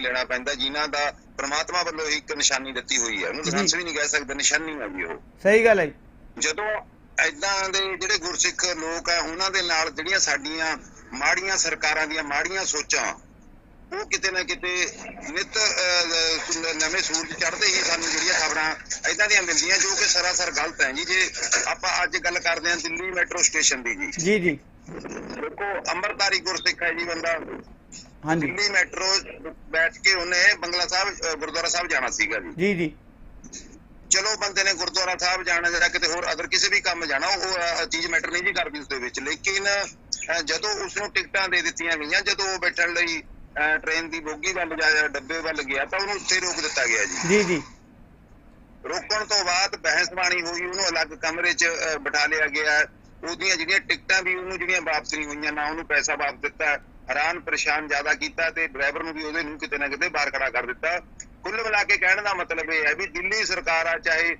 ਨਹੀਂ ਲੈਣਾ ਪੈਂਦਾ ਜਿਨ੍ਹਾਂ ਦਾ ਪ੍ਰਮਾਤਮਾ ਵੱਲੋਂ ਹੀ ਇੱਕ ਨਿਸ਼ਾਨੀ ਦਿੱਤੀ ਹੋਈ ਹੈ। ਉਹਨੂੰ। ਲਾਇਸੈਂਸ ਵੀ ਨਹੀਂ ਕਹਿ ਸਕਦੇ ਨਿਸ਼ਾਨੀ ਹੈ ਜੀ ਉਹ। ਸਹੀ ਗੱਲ ਹੈ। ਜਦੋਂ ਐਦਾਂ ਦੇ ਜਿਹੜੇ ਗੁਰਸਿੱਖ ਲੋਕ ਆ ਉਹਨਾਂ ਦੇ ਨਾਲ ਜਿਹੜੀਆਂ ਸਾਡੀਆਂ ਮਾੜੀਆਂ ਸਰਕਾਰਾਂ ਦੀਆਂ ਮਾੜੀਆਂ ਸੋਚਾਂ ਉਹ ਕਿਤੇ ਨਾ ਕਿਤੇ ਨਿਤ ਨਵੇਂ ਸੂਰਜ ਚੜ੍ਹਦੇ ਹੀ ਸਾਨੂੰ ਜਿਹੜੀਆਂ ਖਬਰਾਂ ਐਦਾਂ ਦੀਆਂ ਮਿਲਦੀਆਂ ਜੋ ਕਿ ਸਰਾਸਰ ਗਲਤ ਹੈ ਜੀ। ਜੇ ਆਪਾਂ ਅੱਜ ਗੱਲ ਕਰਦੇ ਹਾਂ ਦਿੱਲੀ ਮੈਟਰੋ ਸਟੇਸ਼ਨ ਦੀ ਜੀ। ਜੀ ਜੀ। ਦੇਖੋ ਅੰਮ੍ਰਿਤਧਾਰੀ ਗੁਰਸਿੱਖ ਹੈ ਜੀ ਬੰਦਾ। ਹਾਂਜੀ। ਦਿੱਲੀ ਮੈਟਰੋ ਬੈਠ ਕੇ ਉਹਨੇ ਬੰਗਲਾ ਸਾਹਿਬ ਗੁਰਦੁਆਰਾ ਸਾਹਿਬ ਜਾਣਾ ਸੀਗਾ ਜੀ। ਜੀ ਜੀ। ਚਲੋ ਬੰਦੇ ਨੇ ਗੁਰਦੁਆਰਾ ਸਾਹਿਬ ਜਾਣਾ ਜਾਂ ਕਿਤੇ ਹੋਰ ਅਦਰ ਕਿਸੇ ਵੀ ਕੰਮ ਜਾਣਾ ਉਹ ਚੀਜ਼ ਮੈਟਰ ਨਹੀਂ ਜੀ ਕਰਦੀ ਉਸ ਦੇ ਵਿੱਚ। ਲੇਕਿਨ ਜਦੋਂ ਉਸ ਨੂੰ ਟਿਕਟਾਂ ਦੇ ਦਿੱਤੀਆਂ ਗਈਆਂ ਜਦੋਂ ਉਹ ਬੈਠਣ ਲਈ ਟ੍ਰੇਨ ਦੀ ਬੋਗੀ ਵੱਲ ਜਾਂ ਡੱਬੇ ਵੱਲ ਗਿਆ ਤਾਂ ਉਹਨੂੰ ਉੱਥੇ ਰੋਕ ਦਿੱਤਾ ਗਿਆ ਜੀ। ਜੀ ਜੀ। ਰੋਕਣ ਤੋਂ ਬਾਅਦ ਬਹਿਸਬਾਣੀ ਹੋਈ ਉਹਨੂੰ ਅਲੱਗ ਕਮਰੇ 'ਚ ਬਿਠਾ ਲਿਆ ਗਿਆ। ਉਹਦੀਆਂ ਜਿਹੜੀਆਂ ਟਿਕਟਾਂ ਵੀ ਉਹਨੂੰ ਜਿਹੜੀਆਂ ਵਾਪਸ ਨਹੀਂ ਹੋਈਆਂ ਨਾ ਉਹਨੂੰ ਪੈਸਾ ਵਾਪਸ ਦਿੱਤਾ ਹੈਰਾਨ, ਪਰੇਸ਼ਾਨ ਜ਼ਿਆਦਾ ਕੀਤਾ ਤੇ ਡਰਾਈਵਰ ਨੂੰ ਵੀ ਉਹਦੇ ਨੂੰ ਕਿਤੇ ਨਾ ਕਿਤੇ ਬਾਹਰ ਖੜਾ ਕਰ ਦਿੱਤਾ। ਕੁੱਲ ਮਿਲਾ ਕੇ ਕਹਿਣ ਦਾ ਮਤਲਬ ਇਹ ਹੈ ਵੀ ਦਿੱਲੀ ਸਰਕਾਰ ਆ, ਚਾਹੇ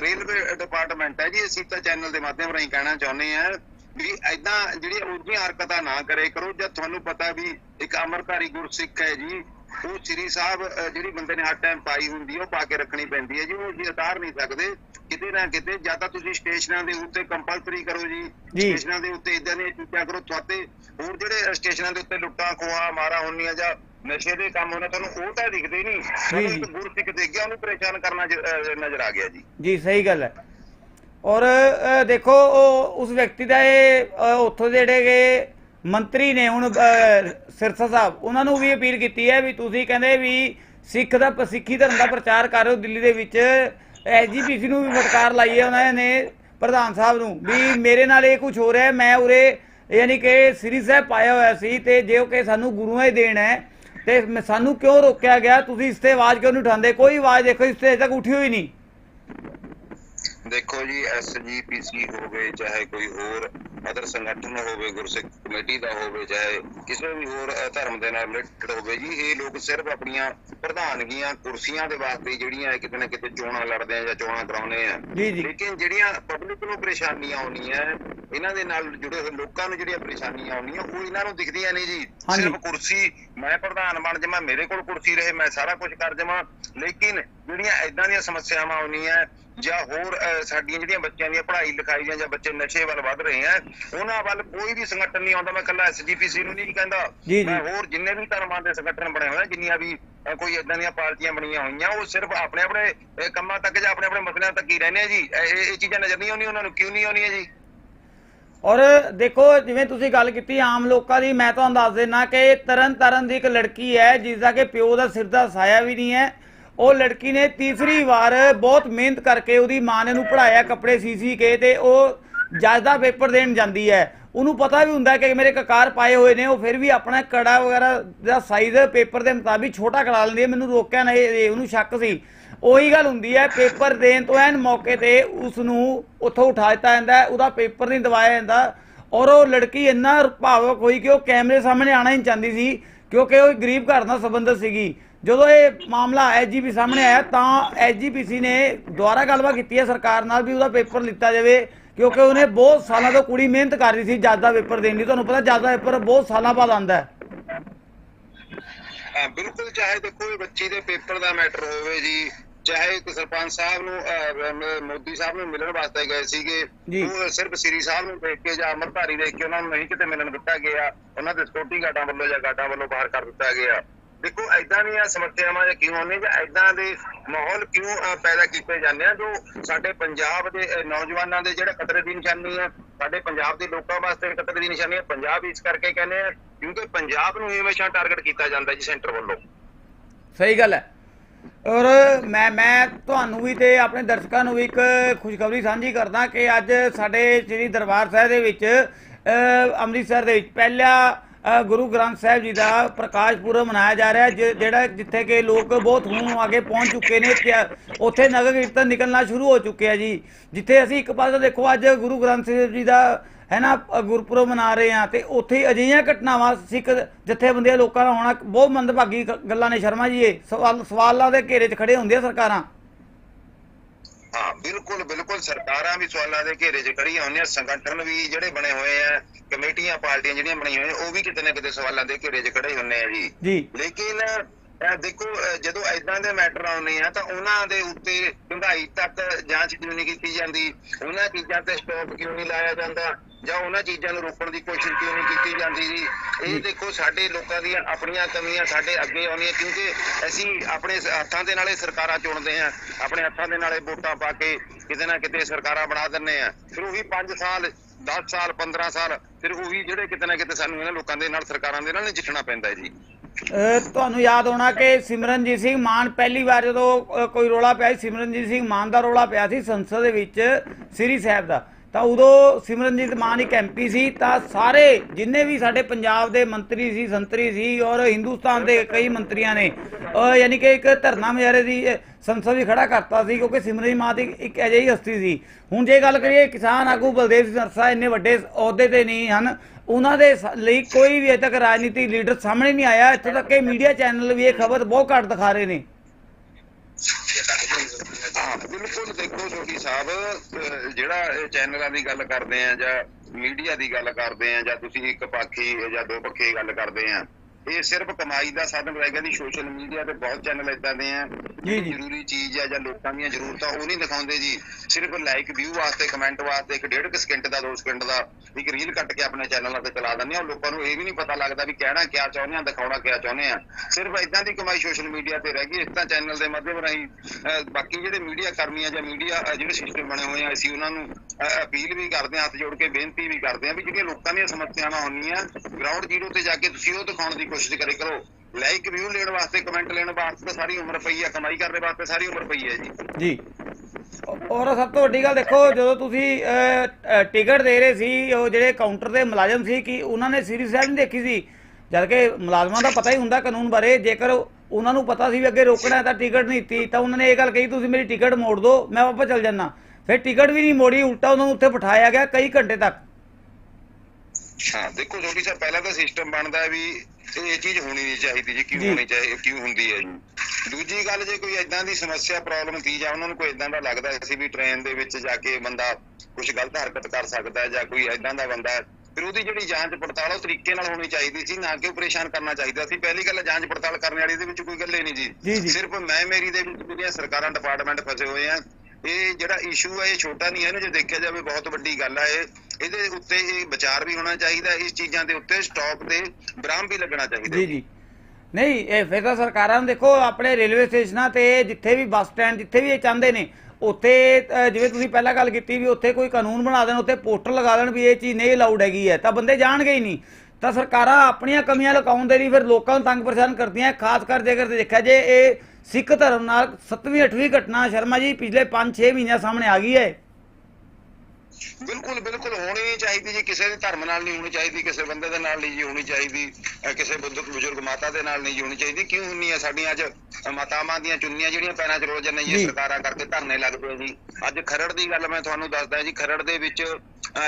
ਰੇਲਵੇ ਡਿਪਾਰਟਮੈਂਟ ਹੈ ਜੀ ਅਸੀਂ ਤਾਂ ਚੈਨਲ ਦੇ ਮਾਧਿਅਮ ਰਾਹੀਂ ਕਹਿਣਾ ਚਾਹੁੰਦੇ ਆ ਵੀ ਐਦਾਂ ਜਿਹੜੀਆਂ ਉਹਦੀਆਂ ਹਰਕਤਾਂ ਨਾ ਕਰੇ ਕਰੋ, ਜਦ ਤੁਹਾਨੂੰ ਪਤਾ ਵੀ ਇੱਕ ਅਮਰਕਾਰੀ ਗੁਰਸਿੱਖ ਹੈ ਜੀ ਉਹ ਸ੍ਰੀ ਸਾਹਿਬ ਜਿਹੜੀ ਬੰਦੇ ਨੇ ਹਰ ਟਾਈਮ ਪਾਈ ਹੁੰਦੀ ਹੈ ਉਹ ਪਾ ਕੇ ਰੱਖਣੀ ਪੈਂਦੀ ਹੈ ਜੀ ਉਹ ਜੀ ਉਤਾਰ ਨਹੀਂ ਸਕਦੇ ਕਿਤੇ ਨਾ ਕਿਤੇ ਜਾਂ ਤਾਂ ਤੁਸੀਂ ਸਟੇਸ਼ਨਾਂ ਦੇ ਉੱਤੇ ਕੰਪਲਸਰੀ ਕਰੋ ਜੀ। ਸਟੇਸ਼ਨਾਂ ਦੇ ਉੱਤੇ ਇਦਾਂ ਦੀਆਂ ਚੀਜ਼ਾਂ ਕਰੋ ਤੁਹਾਡੇ ਹੋਰ ਜਿਹੜੇ ਸਟੇਸ਼ਨਾਂ ਦੇ ਉੱਤੇ ਲੁੱਟਾਂ ਖੋਹਾਂ ਮਾਰਾ ਹੁੰਦੀਆਂ ਜਾਂ ਨਸ਼ੇ ਦੇ ਕੰਮ ਹੋਣੇ ਤੁਹਾਨੂੰ ਉਹ ਤਾਂ ਦਿਖਦੇ ਨਹੀਂ ਜੀ। ਗੁਰਸਿੱਖ ਦੇਖ ਗਿਆ ਉਹਨੂੰ ਪਰੇਸ਼ਾਨ ਕਰਨਾ ਨਜ਼ਰ ਆ ਗਿਆ ਜੀ ਜੀ ਸਹੀ ਗੱਲ ਹੈ ਔਰ ਦੇਖੋ ਉਹ ਉਸ ਵਿਅਕਤੀ ਦਾ ਇਹ ਉੱਥੋਂ ਦੇ ਜਿਹੜੇ ਮੰਤਰੀ ਨੇ ਹੁਣ ਸਿਰਸਾ ਸਾਹਿਬ ਉਹਨਾਂ ਨੂੰ ਵੀ ਅਪੀਲ ਕੀਤੀ ਹੈ ਵੀ ਤੁਸੀਂ ਕਹਿੰਦੇ ਵੀ ਸਿੱਖ ਦਾ ਸਿੱਖੀ ਧਰਮ ਦਾ ਪ੍ਰਚਾਰ ਕਰ ਰਹੇ ਹੋ ਦਿੱਲੀ ਦੇ ਵਿੱਚ। ਐਸਜੀਪੀਸੀ ਨੂੰ ਵੀ ਫਟਕਾਰ ਲਾਈ ਹੈ ਉਹਨਾਂ ਨੇ ਪ੍ਰਧਾਨ ਸਾਹਿਬ ਨੂੰ। ਵੀ ਮੇਰੇ ਨਾਲ ਇਹ ਕੁਝ ਹੋ ਰਿਹਾ ਹੈ, ਮੈਂ ਉਰੇ ਯਾਨੀ ਕਿ ਸ੍ਰੀ ਸਾਹਿਬ ਪਾਇਆ ਹੋਇਆ ਸੀ ਤੇ ਜੇ ਉਹ ਕਿ ਸਾਨੂੰ ਗੁਰੂਆਂ ਹੀ ਦੇਣ ਹੈ ਤੇ ਮ- ਸਾਨੂੰ ਕਿਉਂ ਰੋਕਿਆ ਗਿਆ? ਤੁਸੀਂ ਇਸ ਤੇ ਆਵਾਜ਼ ਕਿਉਂ ਨਹੀਂ ਉਠਾਉਂਦੇ? ਕੋਈ ਆਵਾਜ਼ ਦੇਖੋ ਇਸ ਤੇ ਅਜੇ ਤੱਕ ਉੱਠੀ ਹੋਈ ਨਹੀਂ। ਦੇਖੋ ਜੀ ਐਸਜੀਪੀਸੀ ਹੋਵੇ ਚਾਹੇ ਕੋਈ ਹੋਰ ਅਦਰ ਸੰਗਠਨ ਹੋਵੇ ਗੁਰਸਿੱਖ ਕਮੇਟੀ ਦਾ ਹੋਵੇ ਚਾਹੇ ਕਿਸੇ ਵੀ ਹੋਰ ਧਰਮ ਦੇ ਨਾਲ ਰਿਲੇਟਡ ਹੋਵੇ ਜੀ ਇਹ ਲੋਕ ਸਿਰਫ ਆਪਣੀਆਂ ਪ੍ਰਧਾਨਗੀਆਂ ਕੁਰਸੀਆਂ ਦੇ ਵਾਸਤੇ ਜਿਹੜੀਆਂ ਕਿਤੇ ਨਾ ਕਿਤੇ ਚੋਣਾਂ ਲੜਦੇ ਆ ਜਾਂ ਚੋਣਾਂ ਕਰਾਉਂਦੇ ਆ। ਲੇਕਿਨ ਜਿਹੜੀਆਂ ਪਬਲਿਕ ਨੂੰ ਪਰੇਸ਼ਾਨੀਆਂ ਆਉਣੀਆਂ ਇਹਨਾਂ ਦੇ ਨਾਲ ਜੁੜੇ ਹੋਏ ਲੋਕਾਂ ਨੂੰ ਜਿਹੜੀਆਂ ਪਰੇਸ਼ਾਨੀਆਂ ਆਉਣੀਆਂ ਉਹ ਇਹਨਾਂ ਨੂੰ ਦਿਖਦੀਆਂ ਨਹੀਂ ਜੀ। ਸਿਰਫ ਕੁਰਸੀ ਮੈਂ ਪ੍ਰਧਾਨ ਬਣ ਜਾਵਾਂ ਮੇਰੇ ਕੋਲ ਕੁਰਸੀ ਰਹੇ ਮੈਂ ਸਾਰਾ ਕੁਝ ਕਰ ਜਾਵਾਂ। ਲੇਕਿਨ ਜਿਹੜੀਆਂ ਐਦਾਂ ਦੀਆਂ ਸਮੱਸਿਆਵਾਂ ਆਉਣੀਆਂ ਜਾਂ ਹੋਰ ਸਾਡੀਆਂ ਜਿਹੜੀਆਂ ਬੱਚਿਆਂ ਦੀਆਂ ਪੜ੍ਹਾਈ ਲਿਖਾਈ ਜਾਂ ਬੱਚੇ ਨਸ਼ੇ ਵੱਲ ਵੱਧ ਰਹੇ ਆ ਉਹਨਾਂ ਵੱਲ ਕੋਈ ਵੀ ਸੰਗਠਨ ਨਹੀਂ ਆਉਂਦਾ। ਮੈਂ ਕੱਲਾ ਐਸਜੀਪੀਸੀ ਨੂੰ ਨਹੀਂ ਕਹਿੰਦਾ। ਮੈਂ ਹੋਰ ਜਿੰਨੇ ਵੀ ਧਰਮਾਂ ਦੇ ਸੰਗਠਨ ਬਣੇ ਹੋਏ ਆ ਜਿੰਨੀਆਂ ਵੀ ਕੋਈ ਏਦਾਂ ਦੀਆਂ ਪਾਰਟੀਆਂ ਬਣੀਆਂ ਹੋਈਆਂ ਉਹ ਸਿਰਫ ਆਪਣੇ ਆਪਣੇ ਕੰਮਾਂ ਤੱਕ ਜਾਂ ਆਪਣੇ ਆਪਣੇ ਮਸਲਿਆਂ ਤੱਕ ਹੀ ਰਹਿੰਦੇ ਆ ਜੀ। ਇਹ ਇਹ ਚੀਜ਼ਾਂ ਨਜ਼ਰ ਨਹੀਂ ਆਉਂਦੀਆਂ ਉਹਨਾਂ ਨੂੰ ਕਿਉਂ ਨਹੀਂ ਆਉਂਦੀਆਂ ਜੀ? ਔਰ ਦੇਖੋ ਜਿਵੇਂ ਤੁਸੀਂ ਗੱਲ ਕੀਤੀ ਆਮ ਲੋਕਾਂ ਦੀ ਮੈਂ ਤੁਹਾਨੂੰ ਦੱਸ ਦੇਣਾ ਕਿ ਤਰਨ ਤਾਰਨ ਦੀ ਇੱਕ ਲੜਕੀ ਹੈ ਜਿਸ ਦਾ ਕਿ ਪਿਓ ਦਾ ਸਿਰ ਦਾ ਸਾਇਆ ਵੀ ਨਹੀਂ ਹੈ ਉਹ ਲੜਕੀ ਨੇ ਤੀਸਰੀ ਵਾਰ ਬਹੁਤ ਮਿਹਨਤ ਕਰਕੇ ਉਹਦੀ ਮਾਂ ਨੇ ਨੂੰ ਪੜਾਇਆ ਕੱਪੜੇ ਸੀ ਸੀ ਕੇ ਤੇ ਉਹ ਜੱਜ ਦਾ ਪੇਪਰ ਦੇਣ ਜਾਂਦੀ ਹੈ। ਉਹਨੂੰ ਪਤਾ ਵੀ ਹੁੰਦਾ ਕਿ ਮੇਰੇ ਕਕਾਰ ਪਾਏ ਹੋਏ ਨੇ, ਉਹ ਫਿਰ ਵੀ ਆਪਣਾ ਕੜਾ ਵਗੈਰਾ ਦਾ ਸਾਈਜ਼ ਪੇਪਰ ਦੇ ਮੁਤਾਬਿਕ ਛੋਟਾ ਕਰਾ ਲੈਂਦੀ ਹੈ। ਮੈਨੂੰ ਰੋਕਿਆ ਨਹੀਂ ਉਹਨੂੰ ਸ਼ੱਕ ਸੀ। ਉਹੀ ਗੱਲ ਹੁੰਦੀ ਹੈ, ਪੇਪਰ ਦੇਣ ਤੋਂ ਐਨ ਮੌਕੇ ਤੇ ਉਸ ਨੂੰ ਉੱਥੋਂ ਉਠਾ ਦਿੱਤਾ ਜਾਂਦਾ ਉਹਦਾ ਪੇਪਰ ਨਹੀਂ ਦਵਾਇਆ ਜਾਂਦਾ ਔਰ ਉਹ ਲੜਕੀ ਇੰਨਾ ਭਾਵਕ ਹੋਈ ਕਿ ਉਹ ਕੈਮਰੇ ਸਾਹਮਣੇ ਆਣਾ ਹੀ ਨਹੀਂ ਚਾਹੁੰਦੀ ਸੀ, ਕਿਉਂਕਿ ਉਹ ਗਰੀਬ ਘਰ ਨਾਲ ਸੰਬੰਧਿਤ ਸੀਗੀ। ਜਦੋਂ ਇਹ ਮਾਮਲਾ ਐਸਜੀਪੀ ਸਾਹਮਣੇ ਆਇਆ ਤਾਂ ਐਸਜੀਪੀਸੀ ਨੇ ਦੁਬਾਰਾ ਗੱਲਬਾਤ ਕੀਤੀ ਹੈ ਸਰਕਾਰ ਨਾਲ ਵੀ ਉਹਦਾ ਪੇਪਰ ਲਿੱਤਾ ਜਾਵੇ ਕਿਉਂਕਿ ਉਹਨੇ ਬਹੁਤ ਸਾਲਾਂ ਤੋਂ ਕੁੜੀ ਮਿਹਨਤ ਕਰ ਰਹੀ ਸੀ ਜੱਜ ਦਾ ਪੇਪਰ ਦੇਣ ਦੀ ਤੁਹਾਨੂੰ ਪਤਾ ਜੱਜ ਦਾ ਪੇਪਰ ਬਹੁਤ ਸਾਲਾਂ ਬਾਅਦ ਆਉਂਦਾ ਹੈ। ਬਿਲਕੁਲ ਚਾਹੇ ਦੇਖੋ ਬੱਚੀ ਦੇ ਪੇਪਰ ਦਾ ਮੈਟਰ ਹੋਵੇ ਜੀ ਚਾਹੇ ਇੱਕ ਸਰਪੰਚ ਸਾਹਿਬ ਨੂੰ ਮੋਦੀ ਸਾਹਿਬ ਨੂੰ ਮਿਲਣ ਵਾਸਤੇ ਗਏ ਸੀਗੇ। ਉਹ ਸਿਰਫ ਸ੍ਰੀ ਸਾਹਿਬ ਨੂੰ ਦੇਖ ਕੇ ਜਾਂ ਅਮਰਧਾਰੀ ਦੇਖ ਕੇ ਉਹਨਾਂ ਨੂੰ ਨਹੀਂ ਕਿਤੇ ਮਿਲਣ ਦਿੱਤਾ ਗਿਆ। ਉਹਨਾਂ ਦੇ ਸਕਿਉਰਟੀ ਗਾਰਡਾਂ ਵੱਲੋਂ ਜਾਂ ਗਾਰਡਾਂ ਵੱਲੋਂ ਬਾਹਰ ਕਰ ਦਿੱਤਾ ਗਿਆ। ਦੇਖੋ ਐਦਾਂ ਦੀਆਂ ਸਮੱਸਿਆਵਾਂ ਜਾਂ ਕਿਉਂ ਆਉਂਦੀਆਂ ਜਾਂ ਐਦਾਂ ਦੇ ਮਾਹੌਲ ਕਿਉਂ ਪੈਦਾ ਕੀਤੇ ਜਾਂਦੇ ਆ ਜੋ ਸਾਡੇ ਪੰਜਾਬ ਦੇ ਨੌਜਵਾਨਾਂ ਦੇ ਜਿਹੜੇ ਖਤਰੇ ਦੀ ਨਿਸ਼ਾਨੀ ਆ ਸਾਡੇ ਪੰਜਾਬ ਦੇ ਲੋਕਾਂ ਵਾਸਤੇ ਖਤਰੇ ਦੀ ਨਿਸ਼ਾਨੀ ਆ ਪੰਜਾਬ ਇਸ ਕਰਕੇ ਕਹਿੰਦੇ ਆ ਕਿਉਂਕਿ ਪੰਜਾਬ ਨੂੰ ਹਮੇਸ਼ਾ ਟਾਰਗੇਟ ਕੀਤਾ ਜਾਂਦਾ ਜੀ ਸੈਂਟਰ ਵੱਲੋਂ। ਸਹੀ ਗੱਲ ਹੈ। ਔਰ ਮੈਂ ਮੈਂ ਤੁਹਾਨੂੰ ਵੀ ਤੇ ਆਪਣੇ ਦਰਸ਼ਕਾਂ ਨੂੰ ਵੀ ਇੱਕ ਖੁਸ਼ਖਬਰੀ ਸਾਂਝੀ ਕਰਦਾ ਕਿ ਅੱਜ ਸਾਡੇ ਸ੍ਰੀ ਦਰਬਾਰ ਸਾਹਿਬ ਦੇ ਵਿੱਚ ਅ, ਅੰਮ੍ਰਿਤਸਰ ਦੇ ਵਿੱਚ ਪਹਿਲਾ ਗੁਰੂ ਗ੍ਰੰਥ ਸਾਹਿਬ ਜੀ ਦਾ ਪ੍ਰਕਾਸ਼ ਪੁਰਬ ਮਨਾਇਆ ਜਾ ਰਿਹਾ ਹੈ ਜਿਹੜਾ ਜਿੱਥੇ ਕਿ ਲੋਕ ਬਹੁਤ ਹੁਣ ਆ ਕੇ ਪਹੁੰਚ ਚੁੱਕੇ ਨੇ ਉੱਥੇ ਨਗਰ ਕੀਰਤਨ ਨਿਕਲਣਾ ਸ਼ੁਰੂ ਹੋ ਚੁੱਕਿਆ ਜੀ। ਜਿੱਥੇ ਅਸੀਂ ਇੱਕ ਪਾਸੇ ਦੇਖੋ ਅੱਜ ਗੁਰੂ ਗ੍ਰੰਥ ਸਾਹਿਬ ਜੀ ਦਾ, ਹੈ ਨਾ ਗੁਰਪੁਰਬ ਮਨਾ ਰਹੇ ਆ ਤੇ ਉੱਥੇ ਅਜਿਹੀਆਂ ਘਟਨਾਵਾਂ ਸਿੱਖ ਜਥੇਬੰਦੀਆਂ ਲੋਕਾਂ ਦਾ ਹੋਣਾ ਬਹੁਤ ਮੰਦਭਾਗੀ ਗੱਲਾਂ ਨੇ ਸ਼ਰਮਾ ਜੀ ਇਹ। ਸਵਾਲ, ਸਵਾਲਾਂ ਦੇ ਘੇਰੇ 'ਚ ਖੜੇ ਹੁੰਦੇ ਆ ਸਰਕਾਰਾਂ। ਹਾਂ ਬਿਲਕੁਲ ਬਿਲਕੁਲ। ਸਰਕਾਰਾਂ ਵੀ ਸਵਾਲਾਂ ਦੇ ਘੇਰੇ 'ਚ ਖੜੀਆਂ ਹੁੰਦੀਆਂ। ਸੰਗਠਨ ਵੀ ਜਿਹੜੇ ਬਣੇ ਹੋਏ ਆ ਕਮੇਟੀਆਂ ਪਾਰਟੀਆਂ ਜਿਹੜੀਆਂ ਬਣੀਆਂ ਹੋਈਆਂ ਉਹ ਵੀ ਕਿਤੇ ਨਾ ਕਿਤੇ ਸਵਾਲਾਂ ਦੇ ਘੇਰੇ 'ਚ ਖੜੇ ਹੁੰਦੇ ਆ ਜੀ। ਲੇਕਿਨ ਦੇਖੋ ਜਦੋਂ ਐਦਾਂ ਦੇ ਮੈਟਰ ਆਉਂਦੇ ਆ ਤਾਂ ਉਹਨਾਂ ਦੇ ਉੱਤੇ ਡੂੰਘਾਈ ਤੱਕ ਜਾਂਚ ਕਿਉਂ ਨਹੀਂ ਕੀਤੀ ਜਾਂਦੀ? ਉਹਨਾਂ ਚੀਜ਼ਾਂ ਤੇ ਸਟਾਪ ਕਿਉਂ ਨਹੀਂ ਲਾਇਆ ਜਾਂਦਾ? ਜਾਂ ਉਹਨਾਂ ਚੀਜ਼ਾਂ ਨੂੰ ਰੋਕਣ ਦੀ ਕੋਸ਼ਿਸ਼ ਕਿਉਂ ਨਹੀਂ ਕੀਤੀ ਜਾਂਦੀ ਜੀ? ਇਹ ਦੇਖੋ ਸਾਡੇ ਲੋਕਾਂ ਦੀਆਂ ਆਪਣੀਆਂ ਕਮੀਆਂ ਸਾਡੇ ਅੱਗੇ ਆਉਂਦੀਆਂ ਕਿਉਂਕਿ ਅਸੀਂ ਆਪਣੇ ਸ- ਹੱਥਾਂ ਦੇ ਨਾਲੇ ਸਰਕਾਰਾਂ ਚੁਣਦੇ ਆ ਆਪਣੇ ਹੱਥਾਂ ਦੇ ਨਾਲੇ ਵੋਟਾਂ ਪਾ ਕੇ ਕਿਤੇ ਨਾ ਕਿਤੇ ਸਰਕਾਰਾਂ ਬਣਾ ਦਿੰਨੇ ਆ ਫਿਰ ਉਹੀ 5 ਸਾਲ 10 ਸਾਲ 15 ਸਾਲ ਫਿਰ ਉਹੀ ਜਿਹੜੇ ਕਿਤੇ ਨਾ ਕਿਤੇ ਸਾਨੂੰ ਇਹਨਾਂ ਲੋਕਾਂ ਦੇ ਨਾਲ ਸਰਕਾਰਾਂ ਦੇ ਨਾਲ ਨਜਿੱਠਣਾ ਪੈਂਦਾ ਹੈ ਜੀ ਤੁਹਾਨੂੰ ਯਾਦ ਹੋਣਾ ਕਿ ਸਿਮਰਨਜੀਤ ਸਿੰਘ ਮਾਨ ਪਹਿਲੀ ਵਾਰ ਜਦੋਂ ਕੋਈ ਰੋਲਾ ਪਿਆ ਸੀ ਸਿਮਰਨਜੀਤ ਸਿੰਘ ਮਾਨ ਦਾ ਰੋਲਾ ਪਿਆ ਸੀ ਸੰਸਦ ਦੇ ਵਿੱਚ ਸ੍ਰੀ ਸਾਹਿਬ ਦਾ। ਤਾਂ ਉਦੋਂ ਸਿਮਰਨਜੀਤ ਮਾਨ ਇੱਕ ਐਮਪੀ ਸੀ, ਤਾਂ ਸਾਰੇ ਜਿੰਨੇ ਵੀ ਸਾਡੇ ਪੰਜਾਬ ਦੇ ਮੰਤਰੀ ਸੀ, ਸੰਤਰੀ ਸੀ ਔਰ ਹਿੰਦੁਸਤਾਨ ਦੇ ਕਈ ਮੰਤਰੀਆਂ ਨੇ ਯਾਨੀ ਕਿ ਇੱਕ ਧਰਨਾ ਮੁਜ਼ਾਹਰੇ ਦੀ ਸੰਸਦ ਵੀ ਖੜਾ ਕਰਤਾ ਸੀ ਕਿਉਂਕਿ ਸਿਮਰਨਜੀਤ ਮਾਨ ਦੀ ਇੱਕ ਅਜਿਹੀ ਹਸਤੀ ਸੀ। ਹੁਣ ਜੇ ਗੱਲ ਕਰੀਏ ਕਿਸਾਨ ਆਗੂ ਬਲਦੇਵ ਸਿੰਘ ਸਰਸਾ ਇੰਨੇ ਵੱਡੇ ਅਹੁਦੇ ਤੇ ਨਹੀਂ ਹਨ, ਉਹਨਾਂ ਦੇ ਸ- ਲਈ ਕੋਈ ਵੀ ਅਜੇ ਤੱਕ ਰਾਜਨੀਤਿਕ ਲੀਡਰ ਸਾਹਮਣੇ ਨਹੀਂ ਆਇਆ, ਇੱਥੋਂ ਤੱਕ ਕਿ ਮੀਡੀਆ ਚੈਨਲ ਵੀ ਇਹ ਖਬਰ ਬਹੁਤ ਘੱਟ ਦਿਖਾ ਰਹੇ ਨੇ। ਬਿਲਕੁਲ ਦੇਖੋ ਜੋਗੀ ਸਾਹਿਬ ਜਿਹੜਾ ਚੈਨਲਾਂ ਦੀ ਗੱਲ ਕਰਦੇ ਆ ਜਾਂ ਮੀਡੀਆ ਦੀ ਗੱਲ ਕਰਦੇ ਆ ਜਾਂ ਤੁਸੀਂ ਇੱਕ ਪੱਖੀ ਜਾਂ ਦੋ ਪੱਖੀ ਗੱਲ ਕਰਦੇ ਆ ਇਹ ਸਿਰਫ ਕਮਾਈ ਦਾ ਸਾਧਨ ਰਹਿ ਗਿਆ ਦੀ ਸੋਸ਼ਲ ਮੀਡੀਆ ਤੇ ਬਹੁਤ ਚੈਨਲ ਇਦਾਂ ਦੇ ਆ ਜੀ, ਜੀ। ਜ਼ਰੂਰੀ ਚੀਜ਼ ਆ ਜਾਂ ਲੋਕਾਂ ਦੀਆਂ ਜ਼ਰੂਰਤਾਂ ਉਹ ਨਹੀਂ ਦਿਖਾਉਂਦੇ ਜੀ। ਸਿਰਫ ਲਾਈਕ ਵਿਊ ਵਾਸਤੇ ਕਮੈਂਟ ਵਾਸਤੇ ਇੱਕ ਡੇਢ ਕੁ ਸਕਿੰਟ ਦਾ 2 ਸਕਿੰਟ ਦਾ ਇੱਕ ਰੀਲ ਕੱਟ ਕੇ ਆਪਣੇ ਚੈਨਲਾਂ ਤੇ ਚਲਾ ਦਿੰਦੇ ਆ। ਉਹ ਲੋਕਾਂ ਨੂੰ ਇਹ ਵੀ ਨਹੀਂ ਪਤਾ ਲੱਗਦਾ ਵੀ ਕਹਿਣਾ ਕਿਆ ਚਾਹੁੰਦੇ ਆ ਦਿਖਾਉਣਾ ਕਿਆ ਚਾਹੁੰਦੇ ਆ। ਸਿਰਫ ਇਦਾਂ ਦੀ ਕਮਾਈ ਸੋਸ਼ਲ ਮੀਡੀਆ ਤੇ ਰਹਿ ਗਈ ਇਸ ਤਾਂ ਚੈਨਲ ਦੇ ਮਾਧਿਅਮ ਰਾਹੀਂ ਬਾਕੀ ਜਿਹੜੇ ਮੀਡੀਆ ਕਰਮੀਆਂ ਜਾਂ ਮੀਡੀਆ ਜਿਹੜੇ ਸਿਸਟਮ ਬਣੇ ਹੋਏ ਆ ਅਸੀਂ ਉਹਨਾਂ ਨੂੰ ਅਪੀਲ ਵੀ ਕਰਦੇ ਆ ਹੱਥ ਜੋੜ ਕੇ ਬੇਨਤੀ ਵੀ ਕਰਦੇ ਆ ਵੀ ਜਿਹੜੀਆਂ ਲੋਕਾਂ ਦੀਆਂ ਸਮੱਸਿਆਵਾਂ ਹੁੰਦੀਆਂ ਗਰਾਊਂਡ ਜ਼ੀਰੋ ਤੇ ਜਾ ਕੇ ਤੁਸੀਂ ਉਹ ਦਿਖਾਉਣ ਦੀ ਕੋਸ਼ਿਸ਼ ਕਰੇ, ਕਰੋ। ਲਾਈਕ ਵਿਊ ਲੈਣ ਵਾਸਤੇ ਕਮੈਂਟ ਲੈਣ ਵਾਸਤੇ ਸਾਰੀ ਉਮਰ ਪਈ ਆ, ਕਮਾਈ ਕਰਨ ਵਾਸਤੇ ਸਾਰੀ ਉਮਰ ਪਈ ਹੈ ਜੀ। ਜੀ। ਔਰ ਸਭ ਤੋਂ ਵੱਡੀ ਗੱਲ ਦੇਖੋ, ਜਦੋਂ ਤੁਸੀਂ ਟਿਕਟ ਦੇ ਰਹੇ ਸੀ, ਉਹ ਜਿਹੜੇ ਕਾਊਂਟਰ ਦੇ ਮੁਲਾਜ਼ਮ ਸੀ, ਕਿ ਉਹਨਾਂ ਨੇ ਸੀਰੀਅਸ ਨਹੀਂ ਦੇਖੀ ਸੀ। ਜਦਕਿ ਮੁਲਾਜ਼ਮਾਂ ਦਾ ਪਤਾ ਹੀ ਹੁੰਦਾ ਕਾਨੂੰਨ ਬਾਰੇ, ਜੇਕਰ ਉਹਨਾਂ ਨੂੰ ਪਤਾ ਸੀ ਵੀ ਅੱਗੇ ਰੋਕਣਾ ਤਾਂ ਟਿਕਟ ਨਹੀਂ ਦਿੱਤੀ, ਤਾਂ ਉਹਨਾਂ ਨੇ ਇਹ ਗੱਲ ਕਹੀ, ਤੁਸੀਂ ਮੇਰੀ ਟਿਕਟ ਮੋੜ ਦਿਓ, ਮੈਂ ਵਾਪਸ ਚੱਲ ਜਾਣਾ ਫਿਰ ਟਿਕਟ ਵੀ ਨਹੀਂ ਮੋੜੀ, ਉਲਟਾ ਉਹਨਾਂ ਨੂੰ ਉੱਥੇ ਬਿਠਾਇਆ ਗਿਆ ਕਈ ਘੰਟੇ ਤੱਕ। ਹਾਂ ਦੇਖੋ ਜੋਗੀ ਸਾਹਿਬ ਪਹਿਲਾਂ ਤਾਂ ਸਿਸਟਮ ਬਣਦਾ ਵੀ ਇਹ ਚੀਜ਼ ਹੋਣੀ ਨਹੀਂ ਚਾਹੀਦੀ ਜੀ ਕਿਉਂ। ਹੋਣੀ ਚਾਹੀਦੀ ਕਿਉਂ ਹੁੰਦੀ ਹੈ ਜੀ ਦੂਜੀ ਗੱਲ ਜੇ ਕੋਈ ਇਦਾਂ ਦੀ ਸਮੱਸਿਆ ਪ੍ਰੋਬਲਮ ਸੀ ਜਾਂ ਉਹਨਾਂ ਨੂੰ ਕੋਈ ਇਦਾਂ ਦਾ ਲੱਗਦਾ ਸੀ ਵੀ ਟ੍ਰੇਨ ਦੇ ਵਿੱਚ ਜਾ ਕੇ ਬੰਦਾ ਕੁਝ ਗਲਤ ਹਰਕਤ ਕਰ ਸਕਦਾ ਹੈ ਜਾਂ ਕੋਈ ਇਦਾਂ ਦਾ ਬੰਦਾ ਫਿਰ ਉਹਦੀ ਜਿਹੜੀ ਜਾਂਚ ਪੜਤਾਲ ਉਹ ਤਰੀਕੇ ਨਾਲ ਹੋਣੀ ਚਾਹੀਦੀ ਸੀ ਨਾ ਕਿ ਉਹ ਪਰੇਸ਼ਾਨ ਕਰਨਾ ਚਾਹੀਦਾ ਸੀ ਪਹਿਲੀ ਗੱਲ ਜਾਂਚ ਪੜਤਾਲ ਕਰਨ ਵਾਲੀ ਦੇ ਵਿੱਚ ਕੋਈ ਗੱਲ ਹੀ ਨਹੀਂ ਜੀ। ਸਿਰਫ ਮੈਂ ਮੇਰੀ ਦੇ ਵਿੱਚ ਜਿਹੜੀਆਂ ਸਰਕਾਰਾਂ ਡਿਪਾਰਟਮੈਂਟ ਫਸੇ ਹੋਏ ਆ ਇਹ ਜਿਹੜਾ ਇਸ਼ੂ ਹੈ ਇਹ ਛੋਟਾ ਨਹੀਂ ਹੈ ਨਾ, ਜੇ ਦੇਖਿਆ ਜਾਵੇ ਬਹੁਤ ਵੱਡੀ ਗੱਲ ਹੈ ਇਹਦੇ ਉੱਤੇ ਇਹ ਵਿਚਾਰ ਵੀ ਹੋਣਾ ਚਾਹੀਦਾ, ਇਸ ਚੀਜ਼ਾਂ ਦੇ ਉੱਤੇ ਸਟਾਪ ਤੇ ਵਿਰਾਮ ਵੀ ਲੱਗਣਾ ਚਾਹੀਦਾ। ਜੀ ਜੀ। ਨਹੀਂ, ਇਹ ਫਿਰ ਤਾਂ ਸਰਕਾਰਾਂ ਨੂੰ ਦੇਖੋ, ਆਪਣੇ ਰੇਲਵੇ ਸਟੇਸ਼ਨਾਂ ਤੇ ਜਿੱਥੇ ਵੀ ਬੱਸ ਸਟੈਂਡ, ਜਿੱਥੇ ਵੀ ਇਹ ਚਾਹੁੰਦੇ ਨੇ, ਉੱਥੇ ਜਿਵੇਂ ਤੁਸੀਂ ਪਹਿਲਾਂ ਗੱਲ ਕੀਤੀ ਵੀ ਉੱਥੇ ਕੋਈ ਕਾਨੂੰਨ ਬਣਾ ਦੇਣ, ਉੱਥੇ ਪੋਸਟਰ ਲਗਾ ਦੇਣ ਵੀ ਇਹ ਚੀਜ਼ ਨਹੀਂ ਅਲਾਉਡ ਹੈਗੀ ਹੈ, ਤਾਂ ਬੰਦੇ ਜਾਣਗੇ ਹੀ ਨਹੀਂ। ਤਾਂ ਸਰਕਾਰਾਂ ਆਪਣੀਆਂ ਕਮੀਆਂ ਲੁਕਾਉਣ ਦੇ ਲਈ ਫਿਰ ਲੋਕਾਂ ਨੂੰ ਤੰਗ ਪਰੇਸ਼ਾਨ ਕਰਦੀਆਂ ਖਾਸ ਕਰ ਜੇਕਰ ਦੇਖਿਆ ਜੇ ਇਹ ਸਿੱਖ ਧਰਮ ਨਾਲ 7ਵੀਂ 8ਵੀਂ ਘਟਨਾ ਸ਼ਰਮਾ ਜੀ ਪਿਛਲੇ 5-6 ਮਹੀਨਿਆਂ ਸਾਹਮਣੇ ਆ ਗਈ ਹੈ। ਬਿਲਕੁਲ ਬਿਲਕੁਲ ਹੋਣੀ ਚਾਹੀਦੀ ਜੀ। ਕਿਸੇ ਦੇ ਧਰਮ ਨਾਲ ਨਹੀਂ ਹੋਣੀ ਚਾਹੀਦੀ ਕਿਸੇ ਬੰਦੇ ਦੇ ਨਾਲ ਨਹੀਂ ਹੋਣੀ ਚਾਹੀਦੀ ਕਿਸੇ ਬੁੱਧ- ਬਜ਼ੁਰਗ ਮਾਤਾ ਦੇ ਨਾਲ ਨਹੀਂ ਜੀ ਹੋਣੀ ਚਾਹੀਦੀ। ਕਿਉਂ ਹੁੰਨੀ ਹੈ ਸਾਡੀਆਂ ਅੱਜ ਮਾਤਾਵਾਂ ਦੀਆਂ ਚੁੰਨੀਆਂ ਜਿਹੜੀਆਂ ਪੈਰਾਂ 'ਚ ਰੋਲ ਜਾਂਦੀਆਂ ਸਰਕਾਰਾਂ ਕਰਕੇ ਧਰਨੇ ਲੱਗਦੇ ਆ ਜੀ। ਅੱਜ ਖਰੜ ਦੀ ਗੱਲ ਮੈਂ ਤੁਹਾਨੂੰ ਦੱਸਦਾ ਜੀ ਖਰੜ ਦੇ ਵਿੱਚ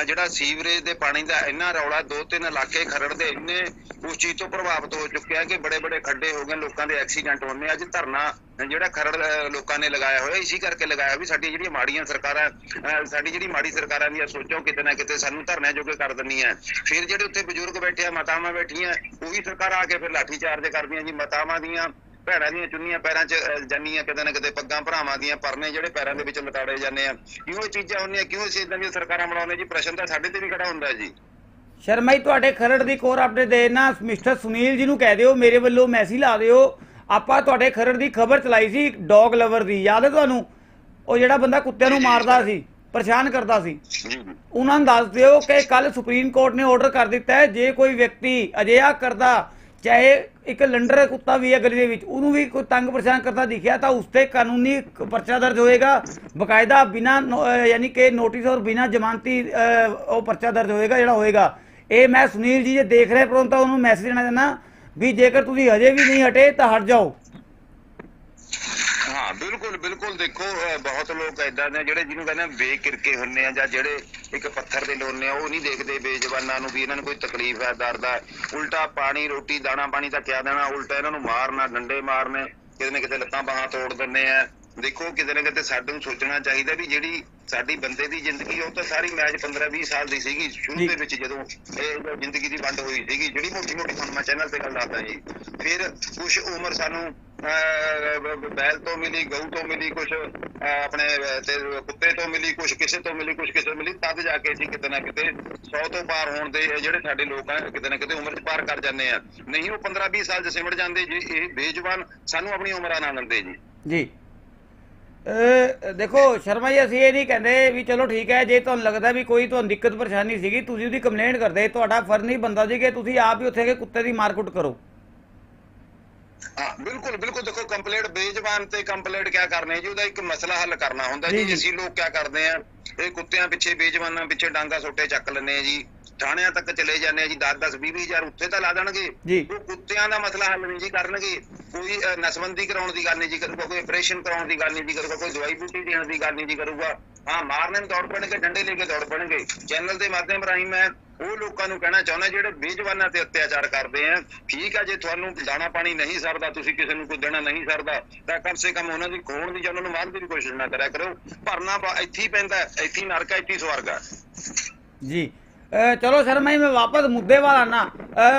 ਜਿਹੜਾ ਸੀਵਰੇਜ ਦੇ ਪਾਣੀ ਦਾ ਇੰਨਾ ਰੌਲਾ ਦੋ ਤਿੰਨ ਇਲਾਕੇ ਖਰੜ ਦੇ ਇੰਨੇ ਉਸ ਚੀਜ਼ ਤੋਂ ਪ੍ਰਭਾਵਿਤ ਹੋ ਚੁੱਕਿਆ ਕਿ ਬੜੇ ਬੜੇ ਖੱਡੇ ਹੋ ਗਏ ਲੋਕਾਂ ਦੇ ਐਕਸੀਡੈਂਟ ਹੋਣੇ ਅੱਜ ਧਰਨਾ ਜਿਹੜਾ ਖਰੜ ਅਹ, ਲੋਕਾਂ ਨੇ ਲਗਾਇਆ ਹੋਇਆ ਇਸੇ ਕਰਕੇ ਲਗਾਇਆ ਵੀ ਸਾਡੀ ਜਿਹੜੀਆਂ ਮਾੜੀਆਂ ਸਰਕਾਰਾਂ ਅਹ, ਸਾਡੀ ਜਿਹੜੀ ਮਾੜੀ ਸਰਕਾਰਾਂ ਦੀਆਂ ਸੋਚੋ ਕਿਤੇ ਨਾ ਕਿਤੇ ਸਾਨੂੰ ਧਰਨਿਆਂ ਜੋਗੇ ਕਰ ਦਿੰਦੀਆਂ ਫਿਰ ਜਿਹੜੇ ਉੱਥੇ ਬਜ਼ੁਰਗ ਬੈਠੇ ਆ ਮਾਤਾਵਾਂ ਬੈਠੀਆਂ ਉਹੀ ਸਰਕਾਰ ਆ ਕੇ ਫਿਰ ਲਾਠੀ ਚਾਰਜ ਕਰਦੀਆਂ ਜੀ। ਮਾਤਾਵਾਂ ਦੀਆਂ ਭੈਣਾਂ ਦੀਆਂ ਚੁੰਨੀਆਂ ਪੈਰਾਂ 'ਚ ਜਾਂਦੀਆਂ ਕਿਤੇ ਨਾ ਕਿਤੇ ਪੱਗਾਂ ਭਰਾਵਾਂ ਦੀਆਂ ਪਰਨੇ ਜਿਹੜੇ ਪੈਰਾਂ ਦੇ ਵਿੱਚ ਲਟਾੜੇ ਜਾਂਦੇ ਆ। ਕਿਉਂ ਇਹ ਚੀਜ਼ਾਂ ਹੁੰਦੀਆਂ ਕਿਉਂ ਅਸੀਂ ਇਦਾਂ ਦੀਆਂ ਸਰਕਾਰਾਂ ਬਣਾਉਂਦੇ ਜੀ? ਪ੍ਰਸ਼ਨ ਤਾਂ ਸਾਡੇ ਤੇ ਵੀ ਖੜਾ ਹੁੰਦਾ ਜੀ। ਸ਼ਰਮਾ ਜੀ ਤੁਹਾਡੇ ਖਰੜ ਦੀ ਕੋਰ ਅਪਡੇਟ ਦੇ ਨਾ ਮਿਸਟਰ ਸੁਨੀਲ ਜੀ ਨੂੰ ਕਹਿ ਦਿਓ ਮੇਰੇ ਵੱਲੋਂ ਮੈਸੇਜ ਲਾ ਦਿਓ। ਆਪਾਂ ਤੁਹਾਡੇ ਖਰੜ ਦੀ ਖਬਰ ਚਲਾਈ ਸੀ ਡੌਗ ਲਵਰ ਦੀ। ਯਾਦ ਹੈ ਤੁਹਾਨੂੰ? ਉਹ ਜਿਹੜਾ ਬੰਦਾ ਕੁੱਤਿਆਂ ਨੂੰ ਮਾਰਦਾ ਸੀ ਪਰੇਸ਼ਾਨ ਕਰਦਾ ਸੀ। ਉਹਨਾਂ ਨੂੰ ਦੱਸ ਦਿਓ ਕਿ ਕੱਲ ਸੁਪਰੀਮ ਕੋਰਟ ਨੇ ਆਰਡਰ ਕਰ ਦਿੱਤਾ ਹੈ। ਜੇ ਕੋਈ ਵਿਅਕਤੀ ਅਜਿਹਾ ਕਰਦਾ ਚਾਹੇ ਇੱਕ ਲੰਡਰ ਕੁੱਤਾ ਵੀ ਹੈ ਗਲੀ ਦੇ ਵਿੱਚ, ਉਹਨੂੰ ਵੀ ਕੋਈ ਤੰਗ ਪਰੇਸ਼ਾਨ ਕਰਦਾ ਦਿਖਿਆ ਤਾਂ ਉਸ ਤੇ ਕਾਨੂੰਨੀ ਕ- ਪਰਚਾ ਦਰਜ ਹੋਏਗਾ। ਬਕਾਇਦਾ ਬਿਨਾ ਯਾਨੀ ਕਿ ਨੋਟਿਸ ਔਰ ਬਿਨਾ ਜ਼ਮਾਨਤੀ ਉਹ ਪਰਚਾ ਦਰਜ ਹੋਏਗਾ, ਜਿਹੜਾ ਹੋਏਗਾ। ਇਹ ਮੈਂ ਸੁਨੀਲ ਜੀ ਜੇ ਦੇਖ ਰਹੇ ਪਰੋਂ ਤਾਂ ਉਹਨੂੰ ਮੈਸੇਜ ਦੇਣਾ ਚਾਹੁੰਦਾ ਵੀ ਜੇਕਰ ਤੁਸੀਂ ਹਜੇ ਵੀ ਨਹੀਂ ਹਟੇ ਤਾਂ ਹਟ ਜਾਓ। ਹਾਂ, ਬਿਲਕੁਲ ਬਿਲਕੁਲ ਦੇਖੋ ਬਹੁਤ ਲੋਕ ਐਦਾਂ ਨੇ ਜਿਹੜੇ ਜਿਹਨੂੰ ਕਹਿੰਦੇ ਆ ਬੇਕਿਰਕੇ ਹੁੰਨੇ ਆ ਜਾਂ ਜਿਹੜੇ ਇੱਕ ਪੱਥਰ ਦੇ ਲੋਨੇ ਆ, ਉਹ ਨਹੀਂ ਦੇਖਦੇ ਬੇਜਵਾਨਾਂ ਨੂੰ ਵੀ ਇਹਨਾਂ ਨੂੰ ਕੋਈ ਤਕਲੀਫ ਹੈ, ਦਰਦ ਹੈ। ਉਲਟਾ ਪਾਣੀ, ਰੋਟੀ, ਦਾਣਾ ਪਾਣੀ ਤਾਂ ਕਿਆ ਦੇਣਾ, ਉਲਟਾ ਇਹਨਾਂ ਨੂੰ ਮਾਰਨਾ, ਡੰਡੇ ਮਾਰਨੇ, ਕਿਤੇ ਨਾ ਕਿਤੇ ਲੱਤਾਂ ਬਾਹਾਂ ਤੋੜ ਦਿੰਦੇ ਆ। ਦੇਖੋ, ਕਿਤੇ ਨਾ ਕਿਤੇ ਸਾਡੇ ਨੂੰ ਸੋਚਣਾ ਚਾਹੀਦਾ ਵੀ ਜਿਹੜੀ ਸਾਡੀ ਬੰਦੇ ਦੀ ਜ਼ਿੰਦਗੀ ਉਹ ਤਾਂ ਸਾਰੀ ਮੈਚ 15 20 ਸਾਲ ਦੀ ਸੀਗੀ ਸ਼ੁਰੂ। ਦੇ ਵਿੱਚ ਜਦੋਂ ਇਹ ਜ਼ਿੰਦਗੀ ਦੀ ਵੰਡ ਹੋਈ ਸੀਗੀ ਜਿਹੜੀ ਮੋਟੀ ਮੋਟੀ ਹੁਣ ਮੈਂ ਚੈਨਲ ਤੇ ਗੱਲ ਦੱਸਦਾ ਜੀ। ਫਿਰ ਕੁਝ ਉਮਰ ਸਾਨੂੰ ਬੈਲ ਤੋਂ ਮਿਲੀ ਗਊ ਤੋਂ ਮਿਲੀ ਕੁਝ ਆਪਣੇ ਤੇ ਕੁੱਤੇ ਤੋਂ ਮਿਲੀ ਕੁਝ ਕਿਸੇ ਤੋਂ ਮਿਲੀ ਕੁਝ ਕਿਸੇ ਤੋਂ ਮਿਲੀ ਤਦ ਜਾ ਕੇ ਅਸੀਂ ਕਿਤੇ ਨਾ ਕਿਤੇ 100 ਤੋਂ ਪਾਰ ਹੋਣ ਦੇ ਜਿਹੜੇ ਸਾਡੇ ਲੋਕ ਆ ਕਿਤੇ ਨਾ ਕਿਤੇ ਉਮਰ 'ਚ ਪਾਰ ਕਰ ਜਾਂਦੇ ਆ। ਨਹੀਂ ਉਹ 15 20 ਸਾਲ 'ਚ ਸਿਮਟ ਜਾਂਦੇ ਜੀ ਇਹ ਬੇਜਵਾਨ ਸਾਨੂੰ ਆਪਣੀ ਉਮਰਾਂ ਨਾਲ ਲੈਂਦੇ ਜੀ। ਦੇਖੋ ਸ਼ਰਮਾ ਜੀ ਅਸੀਂ ਇਹ ਨਹੀਂ ਕਹਿੰਦੇ ਵੀ ਚਲੋ ਠੀਕ ਹੈ ਜੇ ਤੁਹਾਨੂੰ ਲੱਗਦਾ ਵੀ ਕੋਈ ਤੁਹਾਨੂੰ ਦਿੱਕਤ ਪਰੇਸ਼ਾਨੀ ਸੀਗੀ ਤੁਸੀਂ ਉਹਦੀ ਕੰਪਲੇਂਟ ਕਰਦੇ ਤੁਹਾਡਾ ਫਰਜ਼ ਨਹੀਂ ਬੰਦਾ ਜੀ ਕਿ ਤੁਸੀਂ ਆਪ ਹੀ ਉੱਥੇ ਕੇ ਕੁੱਤੇ ਦੀ ਮਾਰਕੁੱਟ ਕਰੋ ਹਾਂ ਬਿਲਕੁਲ ਬਿਲਕੁਲ ਦੇਖੋ ਕੰਪਲੀਟ ਬੇਜ਼ਬਾਨ ਤੇ ਕੰਪਲੀਟ ਕਿਆ ਕਰਨੇ ਜੀ ਉਹਦਾ ਇੱਕ ਮਸਲਾ ਹੱਲ ਕਰਨਾ ਹੁੰਦਾ ਜੀ। ਅਸੀਂ ਲੋਕ ਕਿਆ ਕਰਦੇ ਆ ਇਹ ਕੁੱਤਿਆਂ ਪਿੱਛੇ ਬੇਜ਼ਬਾਨਾਂ ਪਿੱਛੇ ਡਾਂਗਾ ਸੋਟੇ ਚੱਕ ਲੈਂਦੇ ਆ ਜੀ ਥਾਣਿਆਂ ਤੱਕ ਚਲੇ ਜਾਂਦੇ ਆ ਜੀ 10 10 20 ਹਜ਼ਾਰ ਉੱਥੇ ਤਾਂ ਲਾ ਦੇਣਗੇ। ਉਹ ਕੁੱਤਿਆਂ ਦਾ ਮਸਲਾ ਹੱਲ ਨਹੀਂ ਜੀ ਕਰਨਗੇ। ਕੋਈ ਨਸਬੰਦੀ ਕਰਾਉਣ ਦੀ ਗੱਲ ਨਹੀਂ ਜੀ ਕਰੂਗਾ ਕੋਈ ਆਪਰੇਸ਼ਨ ਕਰਾਉਣ ਦੀ ਗੱਲ ਨਹੀਂ ਜੀ ਕਰੂਗਾ ਕੋਈ ਦਵਾਈ ਬੂਟੀ ਦੇਣ ਦੀ ਗੱਲ ਨਹੀਂ ਜੀ ਕਰੂਗਾ। ਹਾਂ ਮਾਰਨੇ ਨੂੰ ਦੌੜ ਪੈਣਗੇ ਡੰਡੇ ਲੈ ਕੇ ਦੌੜ ਪੈਣਗੇ। ਚੈਨਲ ਦੇ ਮਾਧਿਅਮ ਰਾਹੀਂ ਮੈਂ ਉਹ ਲੋਕਾਂ ਨੂੰ ਕਹਿਣਾ ਚਾਹੁੰਦਾ ਜਿਹੜੇ ਬੇਜਵਾਨਾਂ ਤੇ ਅਤਿਆਚਾਰ ਕਰਦੇ ਆ ਠੀਕ ਆ ਜੇ ਤੁਹਾਨੂੰ ਦਾਣਾ ਪਾਣੀ ਨਹੀਂ ਸਰਦਾ ਤੁਸੀਂ ਕਿਸੇ ਨੂੰ ਕੋਈ ਦੇਣਾ ਨਹੀਂ ਸਰਦਾ ਤਾਂ ਕਮ ਸੇ ਕਮ ਉਹਨਾਂ ਦੀ ਖੋਣ ਦੀ ਜਾਂ ਉਹਨਾਂ ਨੂੰ ਮਾਰਨ ਦੀ ਕੋਸ਼ਿਸ਼ ਨਾ ਕਰਿਆ ਕਰੋ। ਭਰਨਾ ਇੱਥੇ ਹੀ ਪੈਂਦਾ ਇੱਥੇ ਹੀ ਨਰਕ ਹੈ ਇੱਥੇ ਹੀ ਸਵਰਗ ਜੀ। ਚਲੋ ਸ਼ਰਮਾ ਜੀ ਮੈਂ ਵਾਪਸ ਮੁੱਦੇ ਵੱਲ ਆਣਾ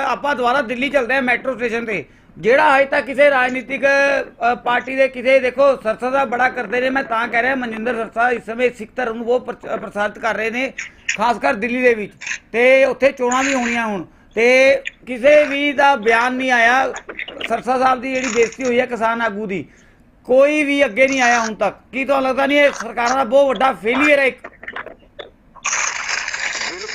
ਆਪਾਂ ਦੁਬਾਰਾ ਦਿੱਲੀ ਚੱਲਦੇ ਹਾਂ ਮੈਟਰੋ ਸਟੇਸ਼ਨ ਤੇ। ਜਿਹੜਾ ਅਜੇ ਤੱਕ ਕਿਸੇ ਰਾਜਨੀਤਿਕ ਪਾਰਟੀ ਦੇ ਕਿਸੇ, ਦੇਖੋ, ਸਰਸਾ ਦਾ ਬੜਾ ਕਰਦੇ ਨੇ, ਮੈਂ ਤਾਂ ਕਹਿ ਰਿਹਾ, ਮਨਜਿੰਦਰ ਸਰਸਾ ਇਸ ਸਮੇਂ ਸਿੱਖ ਧਰਮ ਨੂੰ ਬਹੁਤ ਪ੍ਰਚ- ਪ੍ਰਸਾਰਿਤ ਕਰ ਰਹੇ ਨੇ, ਖਾਸ ਕਰ ਦਿੱਲੀ ਦੇ ਵਿੱਚ। ਤੇ ਉੱਥੇ ਚੋਣਾਂ ਵੀ ਹੋਣੀਆਂ ਹੁਣ। ਤੇ ਕਿਸੇ ਵੀ ਦਾ ਬਿਆਨ ਨਹੀਂ ਆਇਆ, ਸਰਸਾ ਸਾਹਿਬ ਦੀ ਜਿਹੜੀ ਬੇਇੱਜ਼ਤੀ ਹੋਈ ਹੈ ਕਿਸਾਨ ਆਗੂ ਦੀ, ਕੋਈ ਵੀ ਅੱਗੇ ਨਹੀਂ ਆਇਆ ਹੁਣ ਤੱਕ। ਕੀ ਤੁਹਾਨੂੰ ਲੱਗਦਾ ਨਹੀਂ ਇਹ ਸਰਕਾਰਾਂ ਦਾ ਬਹੁਤ ਵੱਡਾ ਫੇਲਿਅਰ ਹੈ ਇੱਕ?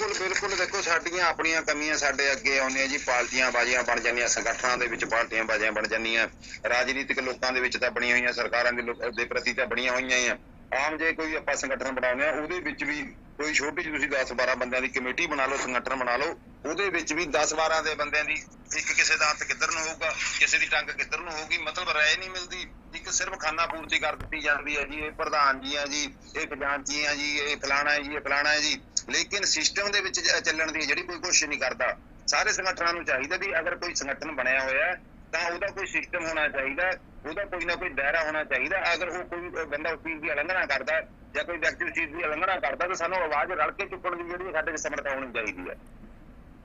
ਬਿਲਕੁਲ ਬਿਲਕੁਲ ਦੇਖੋ, ਸਾਡੀਆਂ ਆਪਣੀਆਂ ਕਮੀਆਂ ਸਾਡੇ ਅੱਗੇ ਆਉਂਦੀਆਂ ਜੀ, ਪਾਰਟੀਆਂ ਬਾਜ਼ੀਆਂ ਬਣ ਜਾਂਦੀਆਂ, ਸੰਗਠਨਾਂ ਦੇ ਵਿੱਚ ਪਾਰਟੀਆਂ ਬਾਜ਼ੀਆਂ ਬਣ ਜਾਂਦੀਆਂ, ਰਾਜਨੀਤਿਕ ਲੋਕਾਂ ਦੇ ਵਿੱਚ ਤਾਂ ਬਣੀਆਂ ਹੋਈਆਂ, ਸਰਕਾਰਾਂ ਦੇ ਦੇ ਪ੍ਰਤੀ ਤਾਂ ਬਣੀਆਂ ਹੋਈਆਂ ਹੀ ਆ। ਆਮ ਜੇ ਕੋਈ ਆਪਾਂ ਸੰਗਠਨ ਬਣਾਉਂਦੇ ਆ, ਉਹਦੇ ਵਿੱਚ ਵੀ ਕੋਈ ਛੋਟੀ ਜਿਹੀ ਤੁਸੀਂ 10 12 ਬੰਦਿਆਂ ਦੀ ਕਮੇਟੀ ਬਣਾ ਲਓ, ਸੰਗਠਨ ਬਣਾ ਲਓ, ਉਹਦੇ ਵਿੱਚ ਵੀ 10 12 ਦੇ ਬੰਦਿਆਂ ਦੀ ਇੱਕ ਕਿਸੇ ਦਾ ਹੱਥ ਕਿੱਧਰ ਨੂੰ ਹੋਊਗਾ, ਕਿਸੇ ਦੀ ਟੰਗ ਕਿੱਧਰ ਨੂੰ ਹੋਊਗੀ, ਮਤਲਬ ਰਾਏ ਨਹੀਂ ਮਿਲਦੀ। ਇੱਕ ਸਿਰਫ ਖਾਨਾ ਪੂਰਤੀ ਕਰ ਦਿੱਤੀ ਜਾਂਦੀ ਹੈ ਜੀ, ਇਹ ਪ੍ਰਧਾਨ ਜੀ ਆ ਜੀ, ਇਹ ਖਜ਼ਾਨਚੀ ਆ ਜੀ, ਇਹ ਫਲਾਣਾ ਜੀ, ਇਹ ਫਲਾਣਾ ਜੀ। ਲੇਕਿਨ ਸਿਸਟਮ ਦੇ ਵਿੱਚ ਚੱਲਣ ਦੀ ਜਿਹੜੀ ਕੋਈ ਕੋਸ਼ਿਸ਼ ਨਹੀਂ ਕਰਦਾ, ਸਾਰੇ ਸੰਗਠਨਾਂ ਨੂੰ ਚਾਹੀਦਾ ਵੀ ਅਗਰ ਕੋਈ ਸੰਗਠਨ ਬਣਿਆ ਹੋਇਆ, ਤਾਂ ਉਹਦਾ ਕੋਈ ਸਿਸਟਮ ਹੋਣਾ ਚਾਹੀਦਾ, ਉਹਦਾ ਕੋਈ ਨਾ ਕੋਈ ਦਾਇਰਾ ਹੋਣਾ ਚਾਹੀਦਾ। ਅਗਰ ਉਹ ਕੋਈ ਬੰਦਾ ਉਸ ਚੀਜ਼ ਦੀ ਉਲੰਘਣਾ ਕਰਦਾ ਜਾਂ ਕੋਈ ਵਿਅਕਤੀ ਉਸ ਚੀਜ਼ ਦੀ ਉਲੰਘਣਾ ਕਰਦਾ, ਤਾਂ ਸਾਨੂੰ ਆਵਾਜ਼ ਰਲ ਕੇ ਚੁੱਕਣ ਦੀ ਜਿਹੜੀ ਸਾਡੇ ਵਿੱਚ ਹੋਣੀ ਚਾਹੀਦੀ ਹੈ।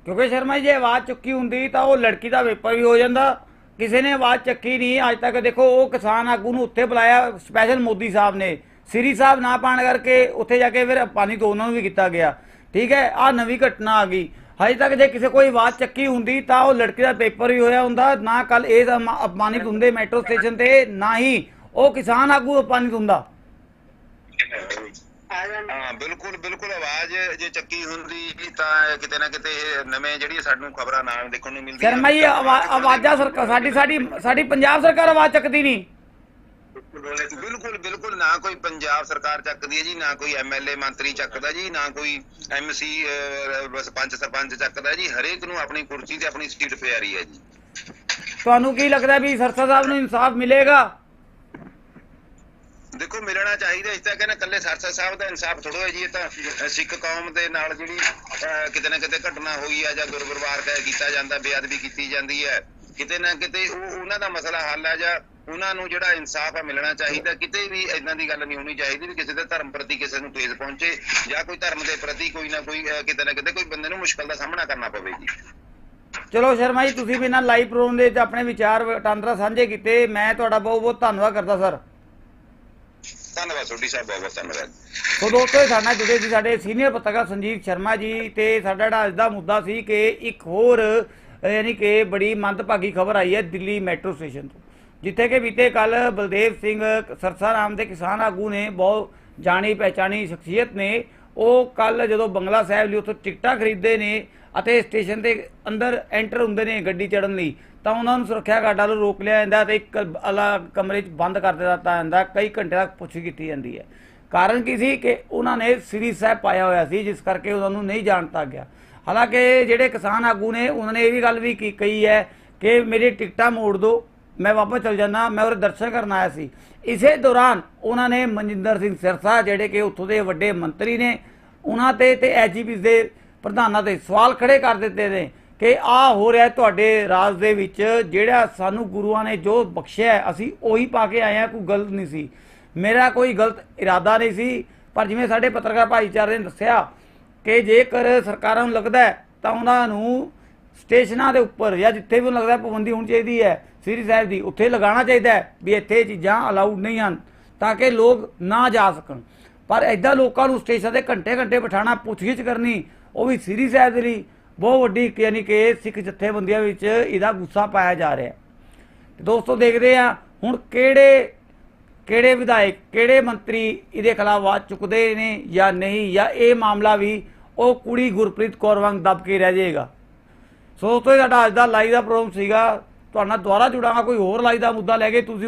ਕਿਉਂਕਿ ਸ਼ਰਮਾ ਜੀ, ਜੇ ਆਵਾਜ਼ ਚੁੱਕੀ ਹੁੰਦੀ, ਤਾਂ ਉਹ ਲੜਕੀ ਦਾ ਵੇਪਰ ਵੀ ਹੋ ਜਾਂਦਾ। ਕਿਸੇ ਨੇ ਆਵਾਜ਼ ਚੱਕੀ ਨਹੀਂ, ਅੱਜ ਤੱਕ ਦੇਖੋ, ਉਹ ਕਿਸਾਨ ਆਗੂ ਨੂੰ ਉੱਥੇ ਬੁਲਾਇਆ ਸਪੈਸ਼ਲ ਮੋਦੀ ਸਾਹਿਬ ਨੇ। ਸ੍ਰੀ ਸਾਹਿਬ ਨਾ ਪਾਣ ਕਰਕੇ ਉੱਥੇ ਜਾ ਕੇ ਫਿਰ ਪਾਣੀ ਤੋਂ ਉਹਨਾਂ ਨੂੰ ਵੀ ਕੀਤਾ ਗਿਆ। ਠੀਕ ਹੈ ਆ ਨਵੀਂ ਘਟਨਾ ਆ ਗਈ। ਹਜੇ ਤੱਕ ਜੇ ਕਿਸੇ ਕੋਈ ਆਵਾਜ਼ ਚੱਕੀ ਹੁੰਦੀ ਤਾਂ ਉਹ ਲੜਕੀ ਦਾ ਪੇਪਰ ਵੀ ਹੋਇਆ ਹੁੰਦਾ ਨਾ ਕੱਲ ਇਹ ਅਪਮਾ- ਅਪਮਾਨਿਤ ਹੁੰਦੇ ਮੈਟਰੋ ਸਟੇਸ਼ਨ ਤੇ ਨਾ ਹੀ ਉਹ ਕਿਸਾਨ ਆਗੂ ਅਪਮਾਨਿਤ ਹੁੰਦਾ ਹਾਂ ਬਿਲਕੁਲ ਬਿਲਕੁਲ ਆਵਾਜ਼ ਜੇ ਚੱਕੀ ਹੁੰਦੀ ਤਾਂ ਕਿਤੇ ਨਾ ਕਿਤੇ ਨਵੇਂ ਜਿਹੜੀ ਸਾਨੂੰ ਖਬਰਾਂ ਨਾਲ ਦੇਖਣ ਨੂੰ ਮਿਲਦੀਆਂ। ਸ਼ਰਮਾ ਜੀ ਆਵਾ- ਆਵਾਜ਼ਾਂ ਸਰਕਾਰ ਸਾਡੀ ਸਾਡੀ ਸਾਡੀ ਪੰਜਾਬ ਸਰਕਾਰ ਆਵਾਜ਼ ਚੱਕਦੀ ਨਹੀਂ। ਬਿਲਕੁਲ ਬਿਲਕੁਲ ਨਾ ਕੋਈ ਪੰਜਾਬ ਸਰਕਾਰ ਚੱਕਦੀ ਹੈ ਜੀ ਨਾ ਕੋਈ ਐਮਐਲਏ ਮੰਤਰੀ ਚੱਕਦਾ ਜੀ ਨਾ ਕੋਈ ਐਮਸੀ ਸਰਪੰਚ ਸਰਪੰਚ ਚੱਕਦਾ ਜੀ ਹਰੇਕ ਨੂੰ ਆਪਣੀ ਕੁਰਸੀ ਤੇ ਆਪਣੀ ਸੀਟ ਪਿਆਰੀ ਹੈ ਜੀ। ਤੁਹਾਨੂੰ ਕੀ ਲੱਗਦਾ ਵੀ ਸਰਸਾ ਸਾਹਿਬ ਨੂੰ ਇਨਸਾਫ ਮਿਲੇਗਾ? ਦੇਖੋ ਮਿਲਣਾ ਚਾਹੀਦਾ ਇਸ ਤਾਂ ਕਹਿੰਦਾ ਕੱਲੇ ਸਰਸਾ ਸਾਹਿਬ ਦਾ ਇਨਸਾਫ ਥੋੜੋ ਹੈ ਜੀ ਇਹ ਤਾਂ ਸਿੱਖ ਕੌਮ ਦੇ ਨਾਲ ਜਿਹੜੀ ਕਿਤੇ ਨਾ ਕਿਤੇ ਘਟਨਾ ਹੋਈ ਆ ਜਾਂ ਦੁਰਵਿਵਹਾਰ ਕੀਤਾ ਜਾਂਦਾ ਬੇਅਦਬੀ ਕੀਤੀ ਜਾਂਦੀ ਹੈ ਕਿਤੇ ਨਾ ਕਿਤੇ ਉਹ ਉਹਨਾਂ ਦਾ ਮਸਲਾ ਹੱਲ ਹੈ ਜਾਂ ਉਹਨਾਂ ਨੂੰ ਜਿਹੜਾ ਇਨਸਾਫ ਆ ਮਿਲਣਾ ਚਾਹੀਦਾ ਕਿਤੇ ਵੀ ਇਦਾਂ ਦੀ ਗੱਲ ਨਹੀਂ ਹੋਣੀ ਚਾਹੀਦੀ ਵੀ ਕਿਸੇ ਦੇ ਧਰਮ ਪ੍ਰਤੀ ਕਿਸੇ ਨੂੰ ਠੇਸ ਪਹੁੰਚੇ ਜਾਂ ਕੋਈ ਧਰਮ ਦੇ ਪ੍ਰਤੀ ਕੋਈ ਨਾ ਕੋਈ ਕਿਤੇ ਨਾ ਕਿਤੇ ਕੋਈ ਬੰਦੇ ਨੂੰ ਮੁਸ਼ਕਲ ਦਾ ਸਾਹਮਣਾ ਕਰਨਾ ਪਵੇ ਜੀ ਚਲੋ ਸ਼ਰਮਾ ਜੀ ਤੁਸੀਂ ਵੀ ਨਾ ਲਾਈਵ ਪ੍ਰੋਗਰਾਮ ਦੇ ਵਿੱਚ ਆਪਣੇ ਵਿਚਾਰ ਵਟਾਂਦਰਾ ਸਾਂਝੇ ਕੀਤੇ। ਮੈਂ ਤੁਹਾਡਾ ਬਹੁਤ ਬਹੁਤ ਧੰਨਵਾਦ ਕਰਦਾ ਸਰ। ਧੰਨਵਾਦ ਸੋਢੀ ਸਾਹਿਬ ਬਹੁਤ ਬਹੁਤ ਧੰਨਵਾਦ। ਸੋ ਦੋਸਤੋ ਇਹ ਸਾਡੇ ਨਾਲ ਜੁੜੇ ਸੀ ਸਾਡੇ ਸੀਨੀਅਰ ਪੱਤਰਕਾਰ ਸੰਜੀਵ ਸ਼ਰਮਾ ਜੀ ਤੇ ਸਾਡਾ ਜਿਹੜਾ ਅੱਜ ਦਾ ਮੁੱਦਾ ਸੀ ਕਿ ਇੱਕ ਹੋਰ ਯਾਨੀ ਕਿ ਬੜੀ ਮੰਦਭਾਗੀ ਖਬਰ ਆਈ ਹੈ ਦਿੱਲੀ ਮੈਟਰੋ ਸਟੇਸ਼ਨ ਤੋਂ। ਜਿੱਥੇ ਕਿ ਬੀਤੇ ਕੱਲ ਬਲਦੇਵ ਸਿੰਘ ਸਰਸਾ ਨਾਮ ਦੇ ਕਿਸਾਨ ਆਗੂ ਨੇ ਬਹੁਤ ਜਾਣੀ ਪਹਿਚਾਣੀ ਸ਼ਖਸੀਅਤ ਨੇ, ਉਹ ਕੱਲ ਜਦੋਂ ਬੰਗਲਾ ਸਾਹਿਬ ਲਈ ਉੱਥੋਂ ਟਿਕਟਾਂ ਖਰੀਦਦੇ ਨੇ ਅਤੇ ਸਟੇਸ਼ਨ ਦੇ ਅੰਦਰ ਐਂਟਰ ਹੁੰਦੇ ਨੇ ਗੱਡੀ ਚੜਨ ਲਈ, ਤਾਂ ਉਹਨਾਂ ਨੂੰ ਸੁਰੱਖਿਆ ਗਾਰਡਾਂ ਨੂੰ ਰੋਕ ਲਿਆ ਜਾਂਦਾ ਤੇ ਇੱਕ ਅਲੱਗ ਕਮਰੇ 'ਚ ਬੰਦ ਕਰ ਦਿੱਤਾ ਜਾਂਦਾ, ਕਈ ਘੰਟੇ ਤੱਕ ਪੁੱਛ ਕੀਤੀ ਜਾਂਦੀ ਹੈ। ਕਾਰਨ ਕੀ ਸੀ ਕਿ ਉਹਨਾਂ ਨੇ ਸ੍ਰੀ ਸਾਹਿਬ ਪਾਇਆ ਹੋਇਆ ਸੀ, ਜਿਸ ਕਰਕੇ ਉਹਨਾਂ ਨੂੰ ਨਹੀਂ ਜਾਣਤਾ ਗਿਆ। ਹਾਲਾਂਕਿ ਜਿਹੜੇ ਕਿਸਾਨ ਆਗੂ ਨੇ, ਉਹਨਾਂ ਨੇ ਇਹ ਵੀ ਗੱਲ ਵੀ ਕੀ ਕਹੀ ਹੈ ਕਿ ਮੇਰੀ ਟਿਕਟਾਂ ਮੋੜ ਦਿਓ ਮੈਂ ਵਾਪਸ ਚਲ ਜਾਂਦਾ, ਮੈਂ ਉਹਦੇ ਦਰਸ਼ਨ ਕਰਨ ਆਇਆ ਸੀ। ਇਸੇ ਦੌਰਾਨ ਉਹਨਾਂ ਨੇ ਮਨਜਿੰਦਰ ਸਿੰਘ ਸਿਰਸਾ, ਜਿਹੜੇ ਕਿ ਉੱਥੋਂ ਦੇ ਵੱਡੇ ਮੰਤਰੀ ਨੇ, ਉਹਨਾਂ ਤੇ ਤੇ ਐਜੀਪੀ ਦੇ ਪ੍ਰਧਾਨਾਂ ਤੇ ਸਵਾਲ ਖੜੇ ਕਰ ਦਿੱਤੇ ਨੇ ਕਿ ਆ ਹੋ ਰਿਹਾ ਤੁਹਾਡੇ ਰਾਜ ਦੇ ਵਿੱਚ, ਜਿਹੜਾ ਸਾਨੂੰ ਗੁਰੂਆਂ ਨੇ ਜੋ ਬਖਸ਼ਿਆ ਅਸੀਂ ਉਹੀ ਪਾ ਕੇ ਆਏ ਆ ਕੋਈ ਗਲਤ ਨਹੀਂ ਸੀ। ਮੇਰਾ ਕੋਈ ਗਲਤ ਇਰਾਦਾ ਨਹੀਂ ਸੀ, ਪਰ ਜਿਵੇਂ ਸਾਡੇ ਪੱਤਰਕਾਰ ਭਾਈਚਾਰੇ ਨੇ ਦੱਸਿਆ ਕਿ ਜੇਕਰ ਸਰਕਾਰਾਂ ਨੂੰ ਲੱਗਦਾ ਤਾਂ ਉਹਨਾਂ ਨੂੰ ਸਟੇਸ਼ਨਾਂ ਦੇ ਉੱਪਰ ਜਾਂ ਜਿੱਥੇ ਵੀ ਉਹਨੂੰ ਲੱਗਦਾ ਪਾਬੰਦੀ ਹੋਣੀ ਚਾਹੀਦੀ ਹੈ। ਸ੍ਰੀ ਸਾਹਿਬ ਦੀ। ਉੱਥੇ ਲਗਾਉਣਾ ਚਾਹੀਦਾ ਹੈ ਵੀ ਇੱਥੇ ਇਹ ਚੀਜ਼ਾਂ ਅਲਾਉਡ ਨਹੀਂ ਹਨ, ਤਾਂ ਕਿ ਲੋਕ ਨਾ ਜਾ ਸਕਣ। ਪਰ ਐਦਾਂ ਲੋਕਾਂ ਨੂੰ ਸਟੇਸ਼ਨ ਦੇ ਘੰਟੇ ਘੰਟੇ ਬਿਠਾਣਾ ਪੁੱਛਗਿੱਛ ਕਰਨੀ, ਉਹ ਵੀ ਸ੍ਰੀ ਸਾਹਿਬ ਦੇ ਲਈ ਬਹੁਤ ਵੱਡੀ ਯਾਨੀ ਕਿ ਸਿੱਖ ਜਥੇਬੰਦੀਆਂ ਵਿੱਚ ਇਹਦਾ ਗੁੱਸਾ ਪਾਇਆ ਜਾ ਰਿਹਾ ਤੇ ਦੋਸਤੋ, ਦੇਖਦੇ ਆ ਹੁਣ ਕਿਹੜੇ ਕਿਹੜੇ ਵਿਧਾਇਕ, ਕਿਹੜੇ ਮੰਤਰੀ ਇਹਦੇ ਖਿਲਾਫ ਆਵਾਜ਼ ਚੁੱਕਦੇ ਨੇ ਜਾਂ ਨਹੀਂ, ਜਾਂ ਇਹ ਮਾਮਲਾ ਵੀ ਉਹ ਕੁੜੀ ਗੁਰਪ੍ਰੀਤ ਕੌਰ ਵਾਂਗ ਦਬ ਕੇ ਰਹਿ ਜਾਏਗਾ। ਸੋ ਦੋਸਤੋ, ਇਹ ਸਾਡਾ ਅੱਜ ਦਾ ਲਾਈਵ ਦਾ ਪ੍ਰੋਗਰਾਮ ਸੀਗਾ। ਤੁਹਾਡੇ ਨਾਲ ਦੁਬਾਰਾ ਜੁੜਾਂਗਾ ਕੋਈ ਹੋਰ ਲਾਈ ਦਾ ਮੁੱਦਾ ਲੈ ਕੇ ਤੁਸੀਂ